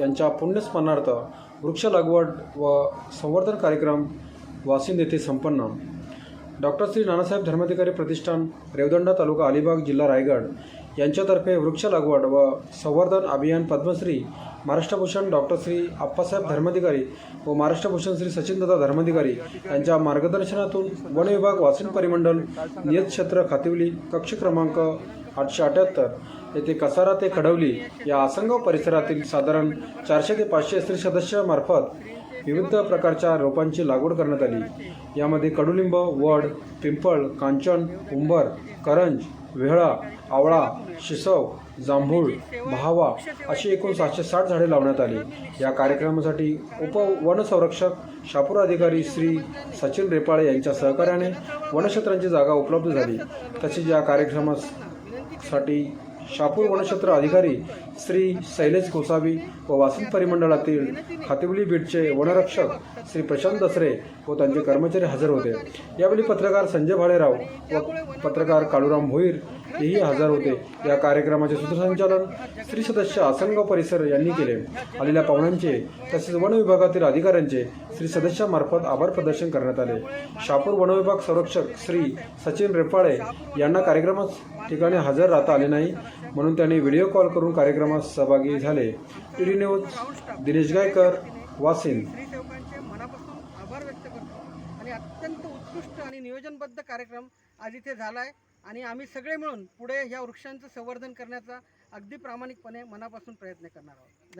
यांच्या पुण्यस्मरणार्थ वृक्ष लागवड व संवर्धन कार्यक्रम वासिंद येथे संपन्न. डॉक्टर श्री नानासाहेब धर्माधिकारी प्रतिष्ठान रेवदंडा तालुका अलिबाग जिल्हा रायगड यांच्यातर्फे वृक्ष लागवड व संवर्धन अभियान पद्मश्री महाराष्ट्रभूषण डॉक्टर श्री आप्पासाहेब धर्माधिकारी व महाराष्ट्रभूषण श्री सचिनदादा धर्माधिकारी यांच्या मार्गदर्शनातून वन विभाग वासिन परिमंडल नियत क्षेत्र खातिवली कक्ष क्रमांक आठशे अठ्याहत्तर येथे कसारा ते खडवली या आसंगाव परिसरातील साधारण चारशे ते पाचशे स्त्री सदस्यामार्फत विविध प्रकारच्या रोपांची लागवड करण्यात आली. यामध्ये कडुलिंब वड पिंपळ कांचन उंबर करंज वेहळा आवळा शिसव जांभूळ भावा अशी एकूण सातशे साठ झाडे लावण्यात आली. या कार्यक्रमासाठी उप वनसंरक्षक शापूर अधिकारी श्री सचिन रेपाळे यांच्या सहकार्याने वनक्षेत्रांची जागा उपलब्ध झाली. तसेच या कार्यक्रमासाठी शापूर वनक्षेत्र अधिकारी श्री शैलेश गोसावी व वासिन परिमंडळातील खातिवली बीटचे वनरक्षक श्री प्रशांत दसरे व त्यांचे कर्मचारी हजर होते. यावेळी पत्रकार संजय भाळेराव व पत्रकार काळूराम भोईर हेही हजर होते. या कार्यक्रमाचे सूत्रसंचालन श्री सदस्य आसनगाव परिसर यांनी केले. आलेल्या पाहुण्यांचे तसेच वन विभागातील अधिकाऱ्यांचे श्री सदस्यामार्फत आभार प्रदर्शन करण्यात आले. शापूर वनविभाग संरक्षक श्री सचिन रेपाळे यांना कार्यक्रमास ठिकाणी हजर राहता आले नाही म्हणून त्यांनी व्हिडिओ कॉल करून कार्यक्रम कार्यक्रमात सहभागी झाले. डी न्यूज दिनेश गायकर वासिन मनापासून आभार व्यक्त करतो. आणि अत्यंत उत्कृष्ट आणि नियोजनबद्ध कार्यक्रम आज इथे झाला आहे आणि आम्ही सगळे मिळून पुढे ह्या वृक्षांचं संवर्धन करण्याचा अगदी प्रामाणिकपणे मनापासून प्रयत्न करणार आहोत.